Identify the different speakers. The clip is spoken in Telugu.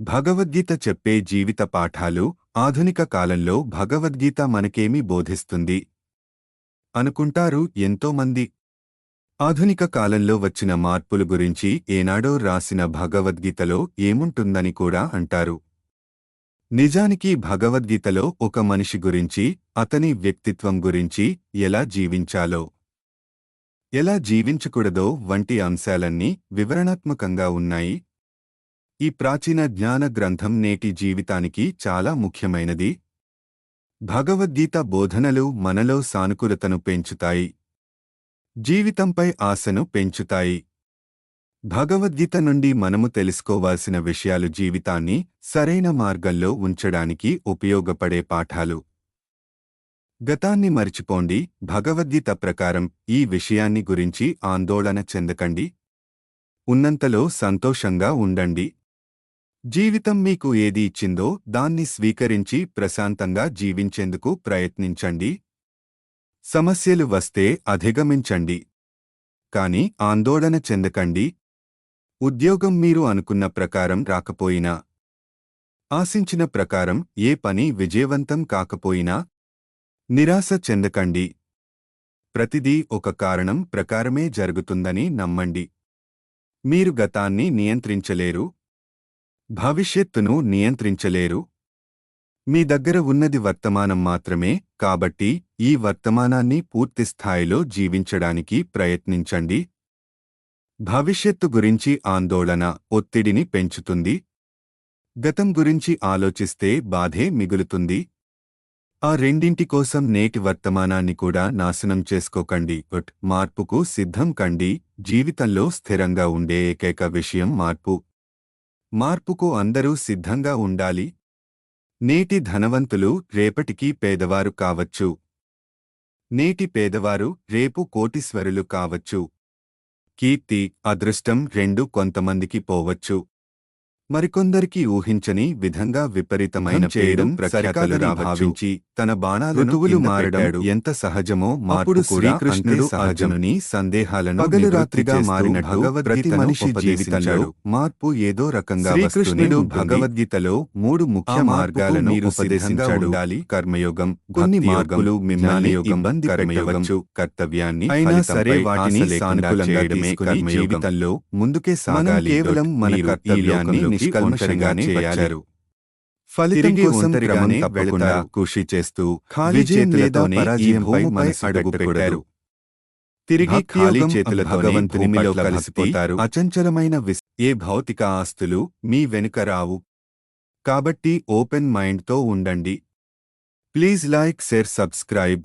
Speaker 1: భగవద్గీత చెప్పే జీవిత పాఠాలు ఆధునిక కాలంలో భగవద్గీత మనకేమి బోధిస్తుంది? అనుకుంటారు ఎంతోమంది. ఆధునిక కాలంలో వచ్చిన మార్పుల గురించి ఏనాడో రాసిన భగవద్గీతలో ఏముంటుందని కూడా అంటారు. నిజానికి భగవద్గీతలో ఒక మనిషి గురించి అతని వ్యక్తిత్వం గురించి ఎలా జీవించాలో ఎలా జీవించకూడదో వంటి అంశాలన్నీ వివరణాత్మకంగా ఉన్నాయి. ఈ ప్రాచీన జ్ఞాన గ్రంథం నేటి జీవితానికి చాలా ముఖ్యమైనది. భగవద్గీత బోధనలు మనలో సానుకూలతను పెంచుతాయి. జీవితంపై ఆశను పెంచుతాయి. భగవద్గీత నుండి మనము తెలుసుకోవాల్సిన విషయాలు జీవితాన్ని సరైన మార్గంలో ఉంచడానికి ఉపయోగపడే పాఠాలు. గతాన్ని మరిచిపోండి. భగవద్గీత ప్రకారం ఈ విషయాన్ని గురించి ఆందోళన చెందకండి. ఉన్నంతలో సంతోషంగా ఉండండి. జీవితం మీకు ఏది ఇచ్చిందో దాన్ని స్వీకరించి ప్రశాంతంగా జీవించేందుకు ప్రయత్నించండి. సమస్యలు వస్తే అధిగమించండి. కాని ఆందోళన చెందకండి. ఉద్యోగం మీరు అనుకున్న ప్రకారం రాకపోయినా ఆశించిన ప్రకారం ఏ పని విజయవంతం కాకపోయినా నిరాశ చెందకండి. ప్రతిదీ ఒక కారణం ప్రకారమే జరుగుతుందని నమ్మండి. మీరు గతాన్ని నియంత్రించలేరు భవిష్యత్తును నియంత్రించలేరు. మీ దగ్గర ఉన్నది వర్తమానం మాత్రమే కాబట్టి ఈ వర్తమానాన్ని పూర్తిస్థాయిలో జీవించడానికి ప్రయత్నించండి. భవిష్యత్తు గురించి ఆందోళన ఒత్తిడిని పెంచుతుంది. గతం గురించి ఆలోచిస్తే బాధే మిగులుతుంది. ఆ రెండింటి కోసం నేటి వర్తమానాన్ని కూడా నాశనం చేసుకోకండి. మార్పుకు సిద్ధం కండి. జీవితంలో స్థిరంగా ఉండే ఏకైక విషయం మార్పు. మార్పుకు అందరూ సిద్ధంగా ఉండాలి. నేటి ధనవంతులు రేపటికి పేదవారు కావచ్చు. నేటి పేదవారు రేపు కోటీశ్వరులు కావచ్చు. కీర్తి అదృష్టం రెండు కొంతమందికి పోవచ్చు. మరికొందరికి ఊహించని విధంగా విపరీతమైన చేయడం ప్రఖ్యాతలు భావించి తన బాణాలు ఋతువులు మారడం ఎంత సహజమో మార్పుడు శ్రీకృష్ణుడు సహజమని సందేహాలను పగలు రాత్రిగా మారిన భగవద్గీత మనిషి జీవితంలో మార్పు ఏదో రకంగా శ్రీకృష్ణుడు భగవద్గీతలో మూడు ముఖ్య మార్గాలను ఉపదేశించాడు. కర్మయోగం కొన్ని మార్గములు మిమ్మల్ని ఇబ్బంది కర్మయోగం కర్తవ్యాన్ని అయినా సరే వాటిని సానుకూలంగా జీవితంలో ముందుకే సాగాలి. కేవలం మన కర్తవ్యాన్ని చేయాలి. ఫలితం కోసం క్రమం తప్పకుండా కృషి చేస్తూ ఖాళీ చేతులతోనే అడుగు పెట్టారు తిరిగి ఖాళీ చేతులతో భగవంతునిలో కలిసిపోతారు. అచంచలమైన ఏ భౌతిక ఆస్తులు మీ వెనుక రావు. కాబట్టి ఓపెన్ మైండ్తో ఉండండి. Please like share subscribe.